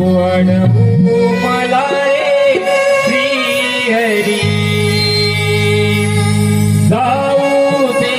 आठवण मला रे हरी जाऊ दे.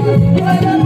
Vai, vai.